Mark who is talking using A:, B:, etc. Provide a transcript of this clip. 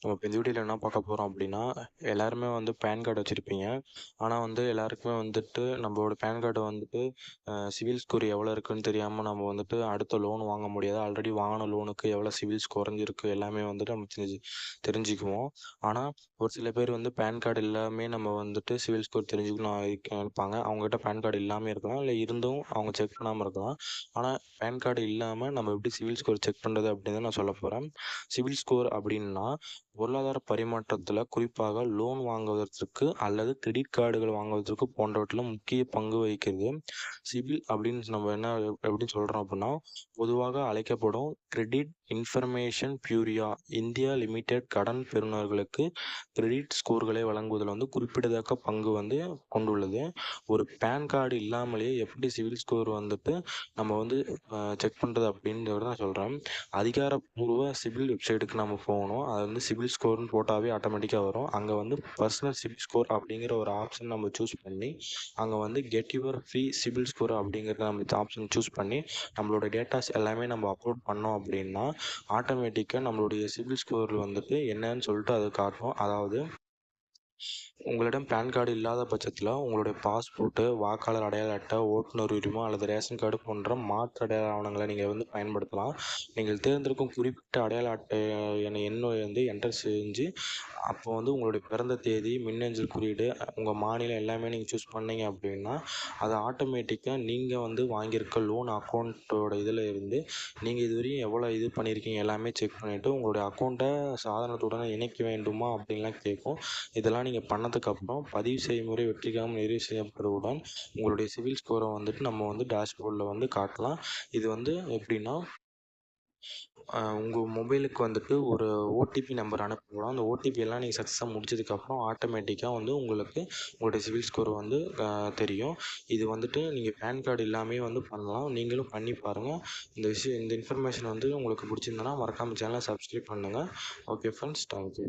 A: நம்ம இப்போ இந்த வீடியோவில் என்ன பார்க்க போகிறோம் அப்படின்னா எல்லாருமே வந்து பேன் கார்டு வச்சுருப்பீங்க. ஆனால் வந்து எல்லாருக்குமே வந்துட்டு நம்மளோட பேன் கார்டு வந்துட்டு சிவில் ஸ்கோர் எவ்வளோ இருக்குன்னு தெரியாமல் நம்ம வந்துட்டு அடுத்த லோன் வாங்க முடியாது. ஆல்ரெடி வாங்கின லோனுக்கு எவ்வளோ சிவில் குறைஞ்சிருக்கு எல்லாமே வந்துட்டு நம்ம தெரிஞ்சு தெரிஞ்சுக்குவோம். ஆனால் ஒரு சில பேர் வந்து பேன் கார்டு எல்லாமே நம்ம வந்துட்டு சிவில் ஸ்கோர் தெரிஞ்சுக்கணும் இருப்பாங்க. அவங்ககிட்ட பேன் கார்டு இல்லாமல் இருக்கலாம். இல்லை இருந்தும் அவங்க செக் பண்ணாமல் இருக்கலாம். ஆனால் பேன் கார்டு இல்லாமல் நம்ம எப்படி சிவில் ஸ்கோர் செக் பண்ணுறது அப்படின்னு தான் நான் சொல்ல போகிறேன் சிவில் ஸ்கோர் அப்படின்னா பொருளாதார பரிமாற்றத்தில் குறிப்பாக லோன் வாங்குவதற்கு அல்லது கிரெடிட் கார்டுகள் வாங்குவதற்கு போன்றவற்றில் முக்கிய பங்கு வகிக்கிறது. சிவில் அப்படின்னு நம்ம என்ன எப்படின்னு சொல்கிறோம் அப்படின்னா பொதுவாக அழைக்கப்படும் credit information bureau India limited கடன் பெறுநர்களுக்கு கிரெடிட் ஸ்கோர்களை வழங்குவதில் வந்து குறிப்பிடத்தக்க பங்கு வந்து கொண்டுள்ளது. ஒரு பேன் கார்டு இல்லாமலேயே எப்படி சிவில் ஸ்கோர் வந்துட்டு நம்ம வந்து செக் பண்ணுறது அப்படின்றத நான் சொல்கிறேன் அதிகாரப்பூர்வ சிவில் வெப்சைட்டுக்கு நம்ம போகணும். அது வந்து சிவில் ஸ்கோர்னு போட்டாவே ஆட்டோமேட்டிக்காக வரும். அங்கே வந்து பர்சனல் சிவில் ஸ்கோர் அப்படிங்கிற ஒரு ஆப்ஷன் நம்ம சூஸ் பண்ணி அங்கே வந்து get your free CIBIL score அப்படிங்கிறத நம்ம ஆப்ஷன் சூஸ் பண்ணி நம்மளோட டேட்டாஸ் எல்லாமே நம்ம அப்லோட் பண்ணோம் அப்படின்னா ஆட்டோமேட்டிக்காக நம்மளுடைய சிவில் ஸ்கோர் வந்துட்டு என்னன்னு சொல்லிட்டு அது காட்டும் அதாவது உங்களிடம் பேன் கார்டு இல்லாத பட்சத்தில் உங்களுடைய பாஸ்போர்ட்டு வாக்காளர் அடையாள அட்டை ஓட்டுநர் உரிமம் அல்லது ரேஷன் கார்டு போன்ற மாற்று அடையாள ஆவணங்களை நீங்கள் வந்து பயன்படுத்தலாம். நீங்கள் தேர்ந்தெடுக்கும் குறிப்பிட்ட அடையாள அட்டை எண்ணை வந்து என்டர் செஞ்சு அப்போ வந்து உங்களுடைய பிறந்த தேதி மின்னஞ்சல் குறியீடு உங்கள் மாநிலம் எல்லாமே நீங்கள் சூஸ் பண்ணீங்க அப்படின்னா அது ஆட்டோமேட்டிக்காக நீங்கள் வந்து வாங்கியிருக்க லோன் அக்கௌண்ட்டோட இதில் இருந்து நீங்கள் இதுவரையும் எவ்வளோ இது பண்ணியிருக்கீங்க எல்லாமே செக் பண்ணிவிட்டு உங்களுடைய அக்கௌண்ட்டை சாதனத்துடன் இணைக்க வேண்டுமா அப்படின்லாம் கேட்கும். இதெல்லாம் நீங்கள் பண்ணதுக்கப்புறம் பதிவு செய்முறை வெற்றிகரமாக நிறைவு செய்யப்படுவதுடன் உங்களுடைய சிவில் ஸ்கோரை வந்துட்டு நம்ம வந்து டேஷ்போர்டில் வந்து காட்டலாம். இது வந்து எப்படின்னா உங்கள் மொபைலுக்கு வந்துட்டு ஒரு ஓடிபி நம்பர் அனுப்பப்படும் அந்த ஓடிபி எல்லாம் நீங்கள் சக்ஸஸாக முடிச்சதுக்கப்புறம் ஆட்டோமேட்டிக்காக வந்து உங்களுக்கு உங்களுடைய சிவில் ஸ்கோர் வந்து தெரியும். இது வந்துட்டு நீங்கள் பேன் கார்டு இல்லாமே வந்து பண்ணலாம். நீங்களும் பண்ணி பாருங்கள் இந்த விஷயம் இந்த இன்ஃபர்மேஷன் வந்து உங்களுக்கு பிடிச்சிருந்தனா மறக்காமல் சேனலை சப்ஸ்கிரைப் பண்ணுங்கள் ஓகே ஃப்ரெண்ட்ஸ் தேங்க்யூ